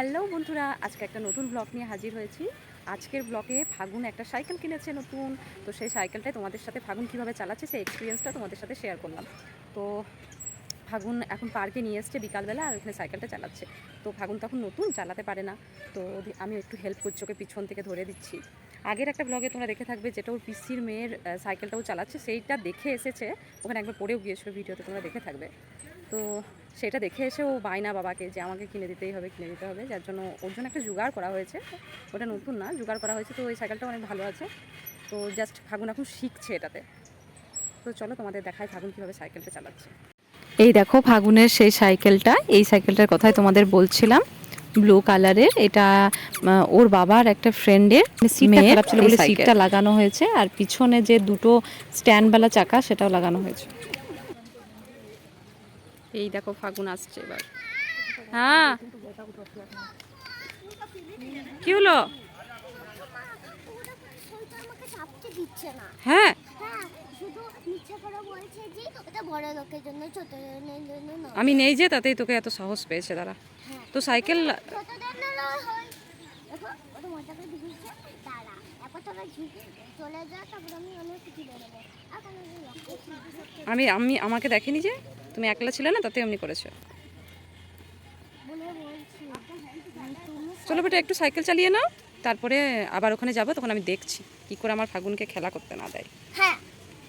Hello বন্ধুরা, আজকে একটা নতুন ব্লগ নিয়ে হাজির হয়েছি। আজকের ব্লগে ফাগুন একটা সাইকেল কিনেছে নতুন। তো সেই সাইকেলটাই তোমাদের সাথে ফাগুন কীভাবে চালাচ্ছে সেই এক্সপিরিয়েন্সটা তোমাদের সাথে শেয়ার করলাম। তো ফাগুন এখন পার্কে নিয়ে এসছে বিকালবেলা আর ওখানে সাইকেলটা চালাচ্ছে। তো ফাগুন তখন নতুন, চালাতে পারে না। তো আমি একটু হেল্প করছি, ওকে পিছন থেকে ধরে দিচ্ছি। আগের একটা ব্লগে তোমরা দেখে থাকবে, যেটা ওর পিসির মেয়ের সাইকেলটাও চালাচ্ছে, সেইটা দেখে এসেছে। ওখানে একবার পড়েও গিয়েছিল ভিডিওতে, তোমরা দেখে থাকবে। তো সেটা দেখে এসে ও বায়না বাবাকে যে আমাকে কিনে দিতেই হবে কিনে দিতে হবে। যার জন্য ওর জন্য একটা জোগাড় করা হয়েছে। ওটা নতুন না জোগাড় করা হয়েছে। তো ওই সাইকেলটা অনেক ভালো আছে। তো জাস্ট ফাগুন এখন শিখছে এটাতে। তো চলো তোমাদের দেখায় ফাগুন কীভাবে সাইকেলটা চালাচ্ছে। এই দেখো ফাগুনের সেই সাইকেলটা এই সাইকেলটার কথাই তোমাদের বলছিলাম। ব্লু কালারের এটা ওর বাবার একটা ফ্রেন্ডের সিটটা খারাপ ছিল সিটটা লাগানো হয়েছে। আর পিছনে যে দুটো স্ট্যান্ডওয়ালা চাকা সেটাও লাগানো হয়েছে। এই দেখো ফাগুন আসছে এবার। হ্যাঁ। কি হলো? হ্যাঁ। আমি নেই যে, তাতেই তোকে এত সাহস পেয়েছে হ্যাঁ তো সাইকেল। আমি আমি, আমাকে দেখেনি যে? তুমি একলা ছিলে না তাতে এমনি করেছ। চলো বেটা একটু সাইকেল চালিয়ে নাও তারপরে আবার ওখানে যাব তখন আমি দেখছি কি করে আমার ফাগুনকে খেলা করতে না দেয়। হ্যাঁ।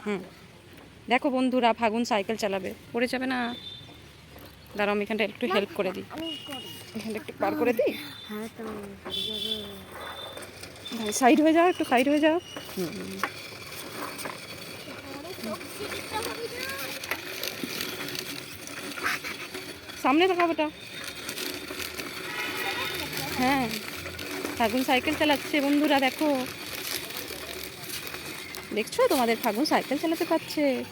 হুম। দেখো বন্ধুরা ফাগুন সাইকেল চালাবে। পড়ে যাবে না। দাঁড়াও আমি এখানটা একটু হেল্প করে দিই। এখানটা একটু পার করে দিই। হ্যাঁ সাইড হয়ে যাও একটু সাইড হয়ে যাও। হুম। সামনে রাখা বেটা। হ্যাঁ ফাগুন সাইকেল চালাচ্ছে বন্ধুরা দেখো। দেখছ তোমাদের ফাগুন সাইকেল চালাতে পারছে।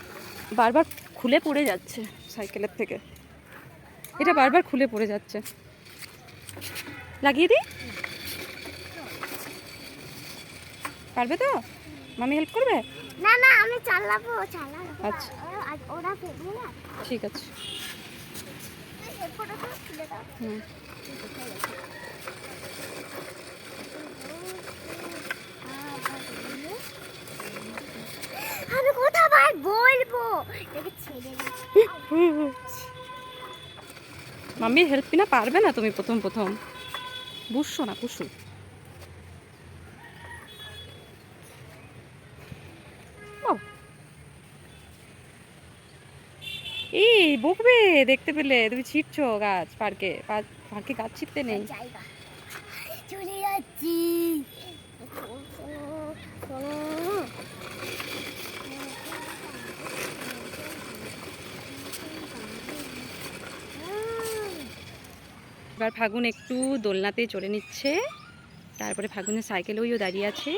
বারবার খুলে পড়ে যাচ্ছে সাইকেলের থেকে। এটা বারবার খুলে পড়ে যাচ্ছে। লাগিয়ে দিই? পারবে তো? মামি হেল্প করবে? না না আমি চালাবো চালাবো। আচ্ছা। ওরা- ঠিক আছে এরপরে তো খুলে দাও আমি কোথাও ভাই বলব মাম্মির হেল্প না পারবে না তুমি প্রথম প্রথম? বুঝছ না কুসু বকবে দেখতে পেলে। তুমি ছিটছো গাছ পার্কে। পার্কে গাছ ছিটতে নেই। চলে যাচ্ছি। এবার ফাগুন একটু দোলনাতে চড়ে নিচ্ছে। তারপরে ফাগুনের সাইকেলেও দাঁড়িয়ে আছে।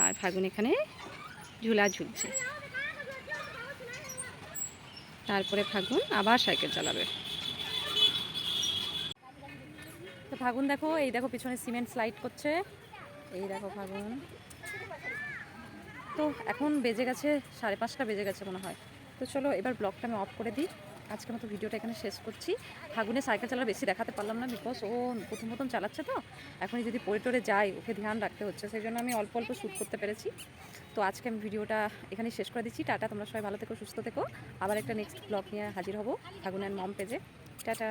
আর ফাগুন এখানে ঝুলা ঝুলছে। তারপরে ফাগুন আবার সাইকেল চালাবে। তো ফাগুন দেখো, এই দেখো পিছনে সিমেন্ট স্লাইড করছে। এই দেখো ফাগুন। তো এখন বেজে গেছে সাড়ে পাঁচটা, বেজে গেছে মনে হয়। তো চলো এবার ব্লকটা আমি অফ করে দিই। আজকের মতো ভিডিওটা এখানে শেষ করছি। ফাগুনে সাইকেল চালা বেশি দেখাতে পারলাম না বিকজ ও প্রথম প্রথম চালাচ্ছে তো। এখনই যদি পরে টরে যাই ওকে ধ্যান রাখতে হচ্ছে, সেই জন্য আমি অল্প অল্প শ্যুট করতে পেরেছি। তো আজকে আমি ভিডিওটা এখানে শেষ করে দিচ্ছি। টাটা, তোমরা সবাই ভালো থেকো, সুস্থ থেকো। আবার একটা নেক্সট ব্লগ নিয়ে হাজির হব ফাগুনের মম পেজে টাটা।